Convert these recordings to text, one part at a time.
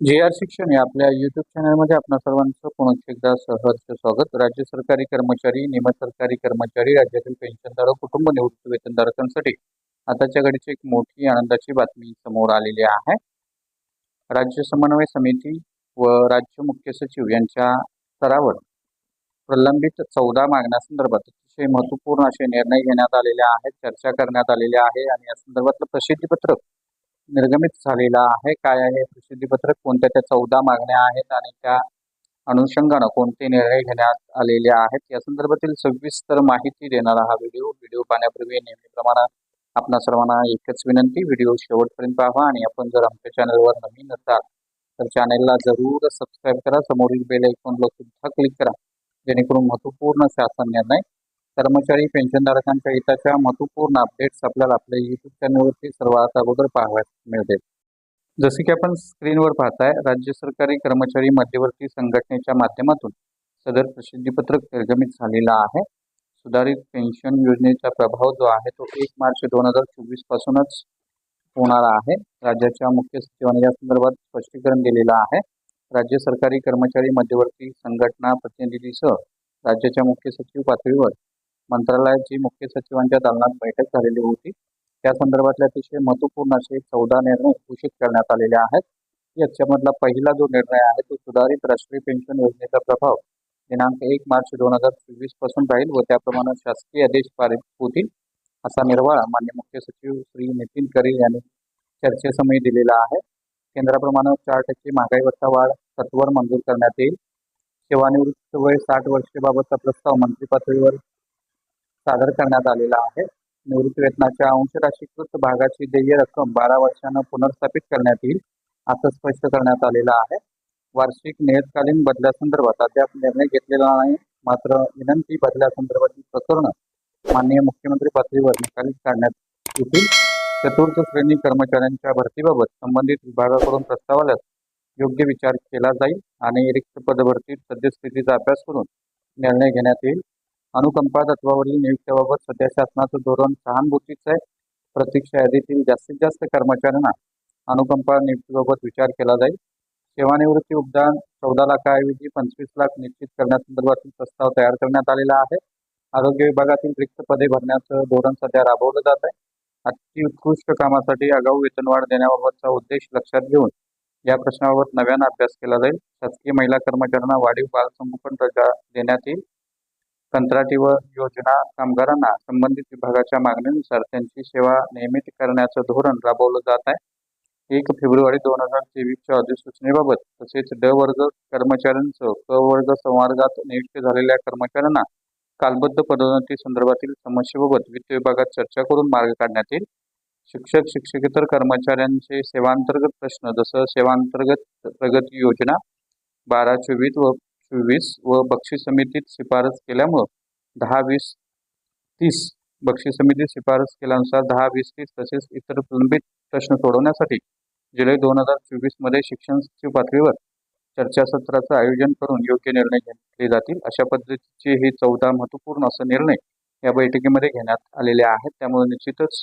जे आर शिक्षण या आपल्या युट्यूब चॅनलमध्ये आपणा सर्वांचं पुन्हा एकदा सहर्ष स्वागत. राज्य सरकारी कर्मचारी निम सरकारी कर्मचारी राज्यातील पेन्शनधारक कुटुंब निवृत्ती वेतनधारकांसाठी आताच्या घडीची एक मोठी आनंदाची बातमी समोर आलेली आहे. राज्य समन्वय समिती व राज्य मुख्य सचिव यांच्या स्तरावर प्रलंबित चौदा मागण्यासंदर्भात अतिशय महत्त्वपूर्ण असे निर्णय घेण्यात आलेले आहेत चर्चा करण्यात आलेल्या आहे आणि या संदर्भातलं प्रसिद्धीपत्रक निर्गमित झालेला आहे. काय आहे? प्रसिद्धीपत्रक कोणत्या? त्या चौदा मागण्या आहेत आणि त्या अनुषंगानं कोणते निर्णय घेण्यात आलेले आहेत? या संदर्भातील सविस्तर माहिती देणारा हा व्हिडिओ. व्हिडिओ पाहण्यापूर्वी नेहमीप्रमाणे आपणा सर्वांना एकच विनंती व्हिडिओ शेवटपर्यंत पाहा आणि आपण जर आमच्या चॅनलवर नवीन असाल तर चॅनलला जरूर सबस्क्राईब करा. समोरील बेल आयकॉनला सुद्धा क्लिक करा जेणेकरून महत्त्वपूर्ण शासन निर्णय कर्मचारी पेन्शनधारकांच्या हिताच्या महत्त्वपूर्ण अपडेट्स आपल्याला आपल्या युट्यूब चॅनलवरती सर्वात अगोदर पाहावयास मिळतील. जसे की आपण स्क्रीनवर पाहताय राज्य सरकारी कर्मचारी मध्यवर्ती संघटनेच्या माध्यमातून सदर प्रसिद्धीपत्रक निर्गमित झालेला आहे. सुधारित पेन्शन योजनेचा प्रभाव जो आहे तो एक मार्च दोन हजार चोवीस पासूनच होणार आहे. राज्याच्या मुख्य सचिवांनी या संदर्भात स्पष्टीकरण दिलेलं आहे. राज्य सरकारी कर्मचारी मध्यवर्ती संघटना प्रतिनिधीसह राज्याच्या मुख्य सचिव पातळीवर मंत्रालयाची मुख्य सचिवांच्या दालनात बैठक झालेली होती. त्या संदर्भातले अतिशय महत्त्वपूर्ण असे चौदा निर्णय घोषित करण्यात आलेले आहेत. याच्यामधला पहिला जो निर्णय आहे तो सुधारित राष्ट्रीय पेन्शन योजनेचा प्रभाव दिनांक एक मार्च दोन हजार चोवीसपासून राहील व त्याप्रमाणे शासकीय आदेश पारित होतील असा निर्वाळा मान्य मुख्य सचिव श्री नितीन करील यांनी चर्चेसमयी दिलेला आहे. केंद्राप्रमाणे चार टक्के महागाई भत्ता वाढ तत्वर मंजूर करण्यात येईल. सेवानिवृत्त वय साठ वर्षेबाबतचा प्रस्ताव मंत्री पातळीवर सादर करण्यात आलेला आहे. निवृत्ती वेतनाच्या अंश राशीकृत भागाची देय रक्कम बारा वर्षांना पुनर्स्थापित करण्यात येईल असं स्पष्ट करण्यात आलेलं आहे. वार्षिक नियतकालीन बदल्यासंदर्भात अद्याप निर्णय घेतलेला नाही मात्र विनंती बदल्यासंदर्भातील प्रकरणं माननीय मुख्यमंत्री पातळीवर निकाली काढण्यात येतील. चतुर्थ श्रेणी कर्मचाऱ्यांच्या भरतीबाबत संबंधित विभागाकडून प्रस्ताव आल्यास योग्य विचार केला जाईल आणि रिक्त पदभरतीत सद्यस्थितीचा अभ्यास करून निर्णय घेण्यात येईल. अनुकंपा तत्वावरील नियुक्त्याबाबत सध्या शासनाचं धोरण सहानुभूतीचं आहे. प्रतीक्षा यादीतील जास्तीत जास्त कर्मचाऱ्यांना अनुकंपा नियुक्तीबाबत विचार केला जाईल. सेवानिवृत्ती उपदान चौदा लाखाऐवजी पंचवीस लाख निश्चित करण्यासंदर्भातील प्रस्ताव तयार करण्यात आलेला आहे. आरोग्य विभागातील रिक्त पदे भरण्याचं धोरण सध्या राबवलं जात आहे. अति उत्कृष्ट कामासाठी आगाऊ वेतनवाढ देण्याबाबतचा उद्देश लक्षात घेऊन या प्रश्नाबाबत नव्यानं अभ्यास केला जाईल. शासकीय महिला कर्मचाऱ्यांना वाढीव बालसंगोपन रजा देण्यात येईल. कंत्राटी व योजना कामगारांना संबंधित विभागाच्या मागणीनुसार त्यांची सेवा नियमित करण्याचं धोरण राबवलं जात आहे. एक फेब्रुवारी दोन हजार तेवीसच्या अधिसूचनेबाबत तसेच ड वर्ग कर्मचाऱ्यांचं क वर्ग संवर्गात नियुक्त झालेल्या कर्मचाऱ्यांना कालबद्ध पदोन्नती संदर्भातील समस्येबाबत वित्त विभागात चर्चा करून मार्ग काढण्यात येईल. शिक्षक शिक्षकेतर कर्मचाऱ्यांचे सेवांतर्गत प्रश्न जसं सेवांतर्गत प्रगती योजना बारा चोवीस व चोवीस व बक्षीस समितीत शिफारस केल्यामुळं दहा वीस तीस बक्षीस समितीत शिफारस केल्यानुसार दहा वीस तीस तसेच इतर प्रलंबित प्रश्न सोडवण्यासाठी जुलै दोन हजार चोवीसमध्ये शिक्षण सचिव पातळीवर चर्चासत्राचं आयोजन करून योग्य निर्णय घेतले जातील. अशा पद्धतीचे हे चौदा महत्त्वपूर्ण असं निर्णय या बैठकीमध्ये घेण्यात आलेले आहेत. त्यामुळे निश्चितच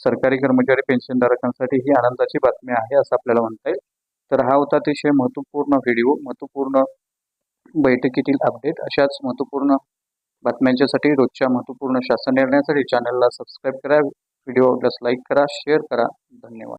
सरकारी कर्मचारी पेन्शनधारकांसाठी ही आनंदाची बातमी आहे असं आपल्याला म्हणता येईल. तर हा होता अतिशय महत्त्वपूर्ण व्हिडिओ. महत्त्वपूर्ण बैठकीतील अपडेट अशाच महत्त्वपूर्ण बातम्यांच्यासाठी रोजच्या महत्त्वपूर्ण शासन निर्णयासाठी चॅनलला सबस्क्राईब करा. व्हिडिओ आवडल्यास लाईक करा शेअर करा. धन्यवाद.